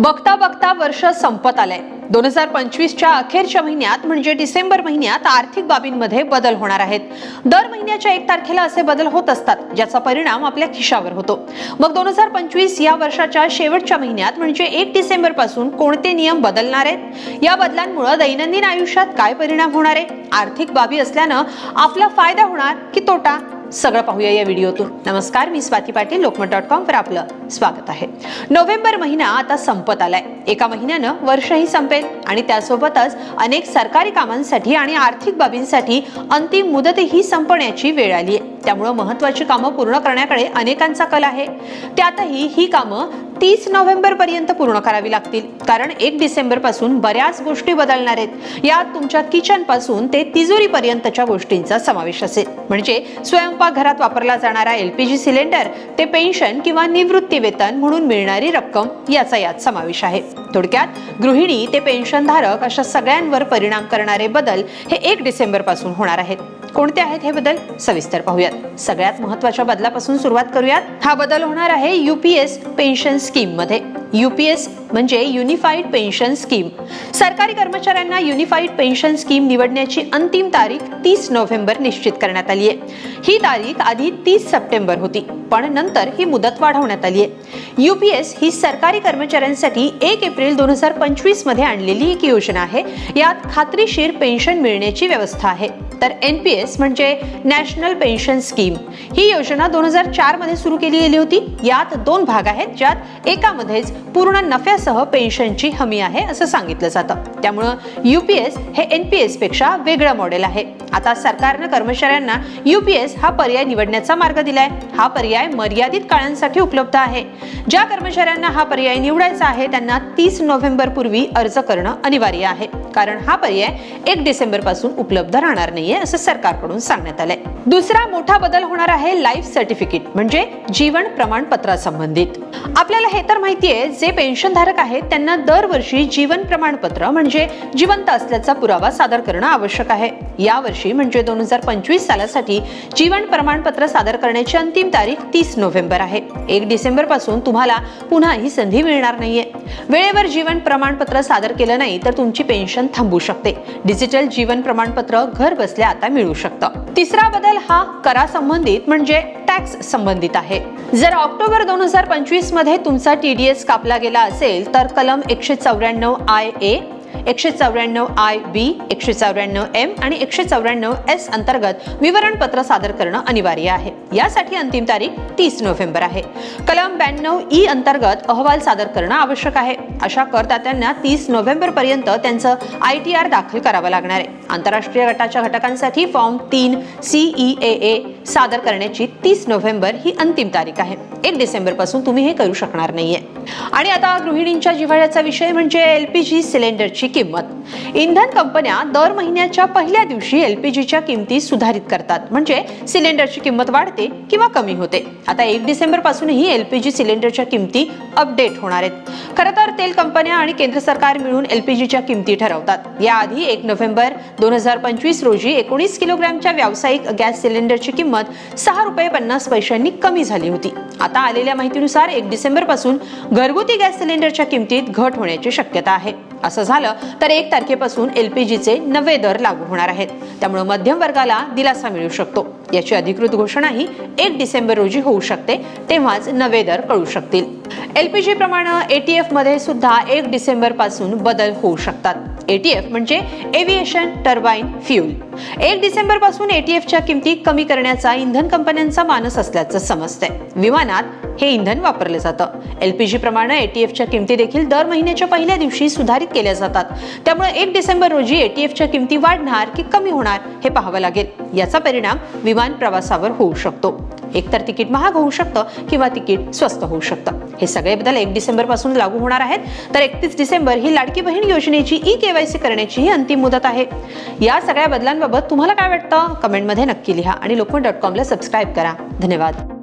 बघता बघता वर्ष संपत आलंय. दोन हजार पंचवीसच्या अखेरच्या महिन्यात म्हणजे डिसेंबर महिन्यात आर्थिक बाबींमध्ये बदल होणार आहेत. दर महिन्याच्या एक तारखेला असे बदल होत असतात ज्याचा परिणाम आपल्या खिशावर होतो. मग दोन हजार पंचवीस या वर्षाच्या शेवटच्या महिन्यात म्हणजे एक डिसेंबरपासून कोणते नियम बदलणार आहेत? या बदलांमुळे दैनंदिन आयुष्यात काय परिणाम होणार आहे? आर्थिक बाबी असल्यानं आपला फायदा होणार की तोटा? सगळं पाहूया या व्हिडिओतून. नमस्कार मी स्वाती पाटील लोकमत डॉट कॉम वर आपलं स्वागत आहे. नोव्हेंबर महिना आता संपत आलाय. एका महिन्यानं वर्षही संपेल आणि त्यासोबतच अनेक सरकारी कामांसाठी आणि आर्थिक बाबींसाठी अंतिम मुदतही संपण्याची वेळ आली आहे त्यामुळं महत्वाची कामं पूर्ण करण्याकडे अनेकांचा कल आहे. त्यातही ही कामं तीस नोव्हेंबर पर्यंत पूर्ण करावी लागतील. कारण एक डिसेंबरपासून बऱ्याच गोष्टी बदलणार आहेत. यात तुमच्या किचनपासून ते तिजोरी पर्यंतच्या गोष्टींचा समावेश असेल. म्हणजे स्वयंपाकघरात वापरला जाणारा एलपीजी सिलेंडर ते पेन्शन किंवा निवृत्ती वेतन म्हणून मिळणारी रक्कम याचा यात समावेश आहे. थोडक्यात गृहिणी ते पेन्शनधारक अशा सगळ्यांवर परिणाम करणारे बदल हे एक डिसेंबरपासून होणार आहेत. कोणते आहेत हे बदल? सविस्तर पाहूयात. सगळ्यात महत्त्वाच्या बदलापासून सुरुवात करूयात. हा बदल होणार आहे युपीएस पेन्शन स्कीममध्ये युपीएस म्हणजे युनिफाईड पेन्शन स्कीम. सरकारी कर्मचाऱ्यांना युनिफाईड पेन्शन स्कीम निवडण्याची अंतिम तारीख तीस नोव्हेंबर निश्चित करण्यात आली आहे. ही तारीख आधी तीस सप्टेंबर होती पण नंतर ही मुदत वाढवण्यात आली आहे. युपीएस ही सरकारी कर्मचाऱ्यांसाठी एक एप्रिल दोन हजार पंचवीसमध्ये आणलेली एक योजना आहे. यात खात्रीशीर पेन्शन मिळण्याची व्यवस्था आहे. तर एन पी एस म्हणजे नॅशनल पेन्शन स्कीम ही योजना दोन हजार चारमध्ये सुरू केली गेली होती. यात दोन भाग आहेत ज्यात एकामध्येच पूर्ण नफ्यासह पेन्शनची हमी आहे असं सांगितलं जातं. त्यामुळं यू पी एस हे एन पी एसपेक्षा वेगळं मॉडेल आहे. आता सरकारनं कर्मचाऱ्यांना युपीएस हा पर्याय निवडण्याचा मार्ग दिलाय. हा पर्याय मर्यादित काळांसाठी उपलब्ध आहे. ज्या कर्मचाऱ्यांना हा पर्याय निवडायचा आहे त्यांना तीस नोव्हेंबर पूर्वी अर्ज करणं अनिवार्य आहे. कारण हा पर्याय एक डिसेंबरपासून उपलब्ध राहणार नाहीये असं सरकारकडून सांगण्यात आलंय. दुसरा मोठा बदल होणार आहे लाईफ सर्टिफिकेट म्हणजे जीवन प्रमाणपत्रासंबंधित. आपल्याला हे तर माहितीये जे पेन्शनधारक आहेत त्यांना दरवर्षी जीवन प्रमाणपत्र म्हणजे जिवंत असल्याचा पुरावा सादर करणं आवश्यक आहे. यावर्षी म्हणजे दोन हजार पंचवीस सालासाठी जीवन प्रमाणपत्र सादर करण्याची अंतिम तारीख तीस नोव्हेंबर आहे. एक डिसेंबरपासून तुम्हाला पुन्हा ही संधी मिळणार नाहीये. वेळेवर जीवन प्रमाणपत्र सादर केलं नाही तर तुमची पेन्शन थांबू शकते. डिजिटल जीवन प्रमाणपत्र घर बसल्या आता मिळू शकतं. तिसरा बदल हा करा संबंधित म्हणजे टॅक्स संबंधित आहे. जर ऑक्टोबर दोन हजार पंचवीसमध्ये तुमचा टीडीएस कापला गेला असेल तर कलम एकशे चौऱ्याण्णव आय ए एकशे चौऱ्याण्णव आय बी एकशे चौऱ्याण्णव एम आणि एकशे चौऱ्याण्णव एस अंतर्गत विवरणपत्र सादर करणं अनिवार्य आहे. यासाठी अंतिम तारीख तीस नोव्हेंबर आहे. कलम ब्याण्णव ई अंतर्गत अहवाल सादर करणं आवश्यक आहे. अशा करदात्यांना तीस नोव्हेंबर पर्यंत त्यांचं आय टी आर दाखल करावं लागणार आहे. आंतरराष्ट्रीय गटाच्या घटकांसाठी फॉर्म तीन सीई ए ए सादर करण्याची तीस नोव्हेंबर ही अंतिम तारीख आहे. एक डिसेंबरपासून तुम्ही हे करू शकणार नाहीये. आणि आता गृहिणींच्या जिव्हाळ्याचा विषय म्हणजे एलपीजी सिलेंडरची किंमत. इंधन कंपन्या दर महिन्याच्या पहिल्या दिवशी एलपीजीच्या किमती सुधारित करतात. म्हणजे सिलेंडरची किंमत वाढते किंवा कमी होते. आता एक डिसेंबर पासूनही एलपीजी सिलेंडरच्या किमती अपडेट होणार आहेत. खरं तर तेल कंपन्या आणि केंद्र सरकार मिळून एलपीजीच्या किमती ठरवतात. याआधी एक नोव्हेंबर दोन हजार पंचवीस रोजी एकोणीस किलोग्रॅमच्या व्यावसायिक गॅस सिलेंडरची किंमत सहा रुपये पन्नास पैशांनी कमी झाली होती. आता आलेल्या माहितीनुसार एक डिसेंबरपासून घरगुती गॅस सिलेंडरच्या किमतीत घट होण्याची शक्यता आहे. असं झालं तर एक तारखेपासून एलपीजीचे नवे दर लागू होणार आहेत. त्यामुळे मध्यम वर्गाला दिलासा मिळू शकतो. याची अधिकृत घोषणाही एक डिसेंबर रोजी होऊ शकते तेव्हाच नवे दर कळू शकतील. एलपीजी प्रमाणे एटीएफमध्ये सुद्धा एक डिसेंबरपासून बदल होऊ शकतात. एटीएफ म्हणजे एव्हिएशन टर्बाईन फ्यूल एक डिसेंबरपासून एटीएफच्या किमती कमी करण्याचा इंधन कंपन्यांचा मानस असल्याचं समजतंय विमानात हे इंधन वापरलं जातं. एलपीजी प्रमाणे एटीएफच्या किमती देखील दर महिन्याच्या पहिल्या दिवशी सुधारित केल्या जातात. त्यामुळे एक डिसेंबर रोजी एटीएफच्या किमती वाढणार की कमी होणार हे पाहावं लागेल. याचा परिणाम विमान प्रवासावर होऊ शकतो. एकतर तिकीट महाग होऊ शकतं किंवा तिकीट स्वस्त होऊ शकतं. हे सगळे बदल एक डिसेंबरपासून लागू होणार आहेत. तर एकतीस डिसेंबर ही लाडकी बहीण योजनेची ई केवायसी करण्याची ही अंतिम मुदत आहे. या सगळ्या बदलांबाबत तुम्हाला काय वाटतं? कमेंटमध्ये नक्की लिहा आणि लोकमत डॉट कॉमला सबस्क्राईब करा. धन्यवाद.